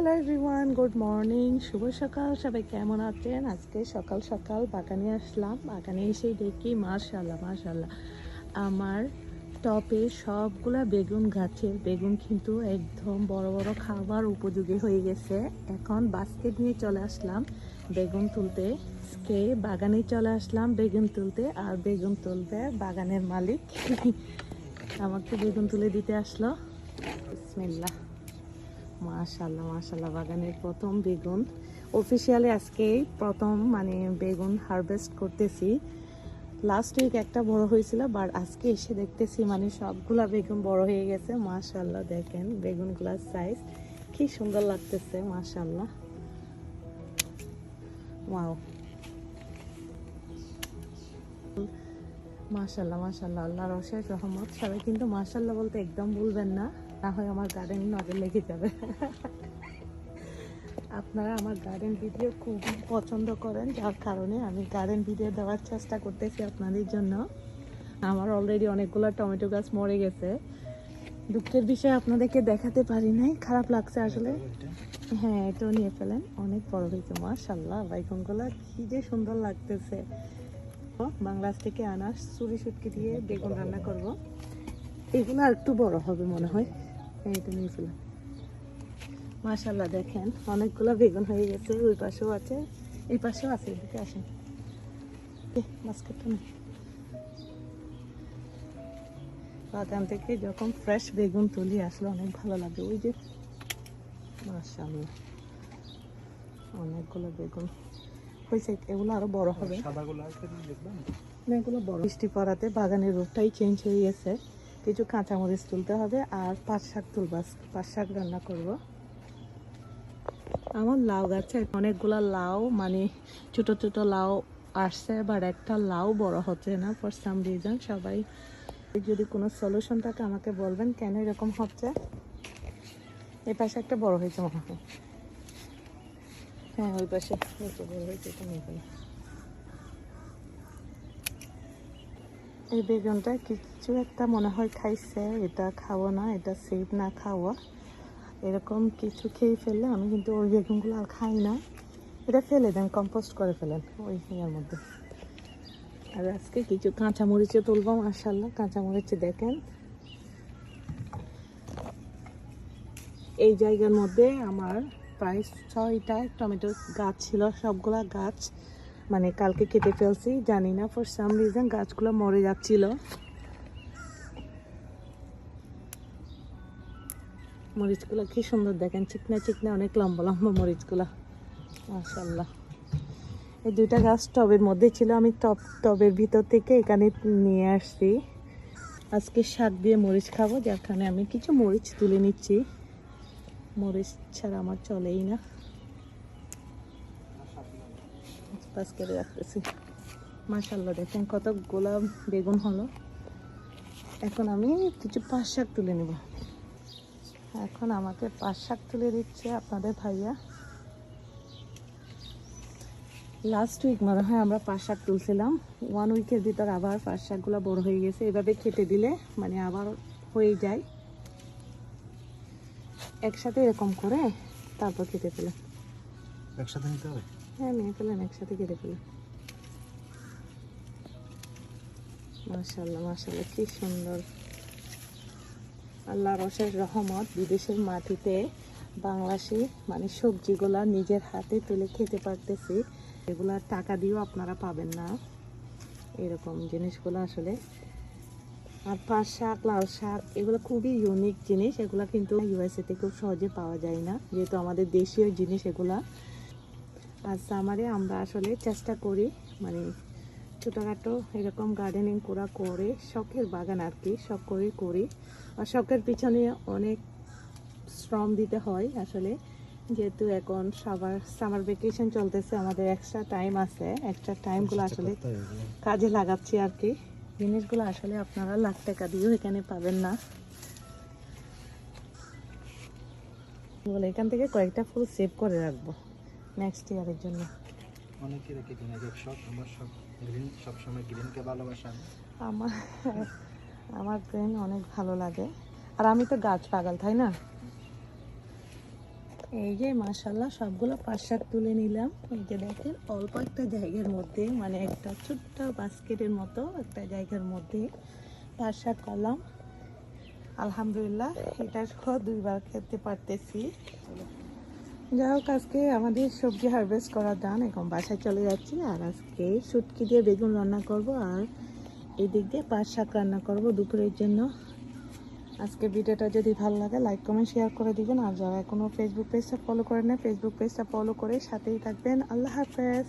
Hello everyone good morning শুভ সকাল সবাই কেমন আছেন? আজকে সকাল সকাল বাগানে আসলাম। বাগানে এসে দেখি মাশাল্লাহ মাশাল্লাহ আমার টপে সবগুলা বেগুন গাছের বেগুন কিন্তু একদম বড় বড় খাবার উপযোগী হয়ে গেছে। এখন বাস্কেট নিয়ে চলে আসলাম বেগুন তুলতে। আজকে বাগানে চলে আসলাম বেগুন তুলতে। আর বেগুন তুলবে বাগানের মালিক। আমাকে বেগুন তুলে দিতে আসলো। বিসমিল্লাহ। মাশাল্লাহ মাশাল্লাহ বাগানের প্রথম বেগুন। অফিসিয়ালি আজকে প্রথম মানে বেগুন হারভেস্ট করতেছি। লাস্ট উইক একটা বড় হয়েছিল বাট আজকে এসে দেখতেছি মানে সবগুলা বেগুন বড় হয়ে গেছে। মাশাল্লাহ দেখেন বেগুনগুলার সাইজ কি সুন্দর লাগতেছে মাশাল্লাহ ওয়াও মাশাল্লাহ মাশাল্লাহ আল্লাহ রশের রহমত। সবাই কিন্তু মাশাল্লাহ বলতে একদম ভুলবেন না। না হয় আমার গার্ডেন নজর লেগে যাবে। আপনারা আমার গার্ডেন ভিডিও খুব পছন্দ করেন, যার কারণে আমি গার্ডেন ভিডিও দেওয়ার চেষ্টা করতেছি আপনাদের জন্য। আমার অলরেডি অনেকগুলো টমেটো গাছ মরে গেছে। দুঃখের বিষয় আপনাদেরকে দেখাতে পারি নাই, খারাপ লাগছে আসলে। হ্যাঁ এটাও নিয়ে ফেলেন। অনেক বড় হয়েছে মাশাল্লাহ বাইকনগুলো কি যে সুন্দর লাগতেছে। বাংলাদেশ থেকে আনা চুরি সুটকি দিয়ে বেগুন রান্না করব। এগুলো আর একটু বড় হবে মনে হয়। মাশাল্লাহ দেখেন অনেকগুলো বেগুন হয়ে গেছে ওই পাশেও আছে এই পাশেও আছে এদিকে আসেন। বাস্কেটটা নেই বাগান থেকে যখন ফ্রেশ বেগুন তুলি আসলে অনেক ভালো লাগে। ওই যে মাশাল্লাহ অনেকগুলো বেগুন হয়েছে এগুলো আরও বড় হবে। সাদাগুলো আছে না, এগুলো বড়। বৃষ্টি পড়াতে বাগানের রূপটাই চেঞ্জ হয়ে গেছে। কিছু কাঁচামরিচ তুলতে হবে আর পাঁচ শাক তুলব পাঁচ শাক রান্না করব। আমার লাউ গাছে অনেকগুলা লাউ মানে ছোট ছোট লাউ আসছে বাট একটা লাউ বড় হচ্ছে না ফর সাম রিজন সবাই যদি কোনো সলিউশন থাকে আমাকে বলবেন, কেন এরকম হচ্ছে? এই পাশে একটা বড় হয়েছে মনে হয় হ্যাঁ ওই পাশে বড় হয়েছে, এটা নিয়ে এই বেগুনটা কিছু একটা মনে হয় খাইছে। এটা খাব না, এটা সেফ না খাওয়া। এরকম কিছু খেয়ে ফেললে আমি কিন্তু ওই বেগুনগুলো আর খাই না। এটা ফেলে দেন কম্পোস্ট করে ফেলেন ওই ইয়ার মধ্যে। আর আজকে কিছু কাঁচামরিচে তুলবো মার্শাল্লাহ কাঁচামরিচে দেখেন। এই জায়গার মধ্যে আমার প্রায় ছয়টা টমেটোর গাছ ছিল, সবগুলা গাছ। মানে কালকে কেটে ফেলছি, জানি না ফর সাম রিজন গাছগুলো মরে যাচ্ছিল। মরিচগুলো কি সুন্দর দেখেন, চিকনা চিকনা অনেক লম্বা লম্বা মরিচগুলো। মাশাল্লাহ এই দুইটা গাছ টবের মধ্যে ছিল, আমি টব, টবের ভিতর থেকে এখানে নিয়ে আসছি। আজকে শাক দিয়ে মরিচ খাব, যার আমি কিছু মরিচ তুলে নিচ্ছি। মরিচ ছাড়া আমার চলেই না। পাস করে রাখতেছি মাশাল্লাহ দেখেন কত গোলাপ বেগুন হলো। এখন আমি কিছু পাঁচ শাক তুলে নেব। এখন আমাকে পাঁচ শাক তুলে দিচ্ছে আপনাদের ভাইয়া। লাস্ট উইক মনে হয় আমরা পাঁচ শাক তুলছিলাম। ওয়ান উইকের ভিতর আবার পাঁচ শাকগুলো বড় হয়ে গেছে। এভাবে খেতে দিলে মানে আবার হয়ে যায়। একসাথে এরকম করে তারপর খেতে পেলাম একসাথে নিতে হবে? হ্যাঁ নিয়ে ফেলেন একসাথে কেটে ফেলেন মাশাল্লাহ মাশাল্লাহ কি সুন্দর। আল্লাহ রসের রহমত, বিদেশের মাটিতে বাংলাদেশি মানে সবজিগুলা নিজের হাতে তুলে খেতে পারতেছি। এগুলা টাকা দিয়েও আপনারা পাবেন না। এরকম জিনিসগুলো আসলে। আর পাঁচ শাক লাল শাক, এগুলো খুবই ইউনিক জিনিস। এগুলো কিন্তু ইউএসএ খুব সহজে পাওয়া যায় না। যেহেতু আমাদের দেশীয় জিনিস এগুলা। আর সামারে আমরা আসলে চেষ্টা করি মানে ছোটোখাটো এরকম গার্ডেনিং করা করে শখের বাগান আর কি শখ করে করি। আর শখের পিছনে অনেক শ্রম দিতে হয় আসলে। যেহেতু এখন সবার সামার ভেকেশন চলতেছে আমাদের এক্সট্রা টাইম আছে এক্সট্রা টাইমগুলো আসলে। কাজে লাগাচ্ছি আর কি জিনিসগুলো আসলে আপনারা লাখ টাকা দিয়েও এখানে পাবেন না। বলে এখান থেকে কয়েকটা ফুল সেভ করে রাখব। নেক্সট ইয়ারের জন্য। অনেকে রেখে দিন এক শখ আমার শখ গ্রিন সবসময় গ্রিনকে ভালোবাসা আমার আমার ব্রেন অনেক ভালো লাগে। আর আমি তো গাছ পাগল তাই না? এই যে মাশাল্লাহ সবগুলো পাঁচ শাক তুলে নিলাম। এই যে দেখেন অল্প একটা জায়গার মধ্যে মানে একটা ছোট্ট বাস্কেটের মতো একটা জায়গার মধ্যে পাঁচ শাক করলাম আলহামদুলিল্লাহ এটা দুইবার খেতে পারতেছি। যাই হোক আজকে আমাদের সবজি হারভেস্ট করার দান এখন বাসায় চলে যাচ্ছি আর আজকে শুটকি দিয়ে বেগুন রান্না করব, আর এই দিক দিয়ে পাঁচ শাক রান্না করব দুপুরের জন্য। আজকে ভিডিওটা যদি ভালো লাগে লাইক কমেন্ট শেয়ার করে দিবেন। আর যারা এখনও ফেসবুক পেজটা ফলো করেন না ফেসবুক পেজটা ফলো করে সাথেই থাকবেন। আল্লাহ হাফেজ।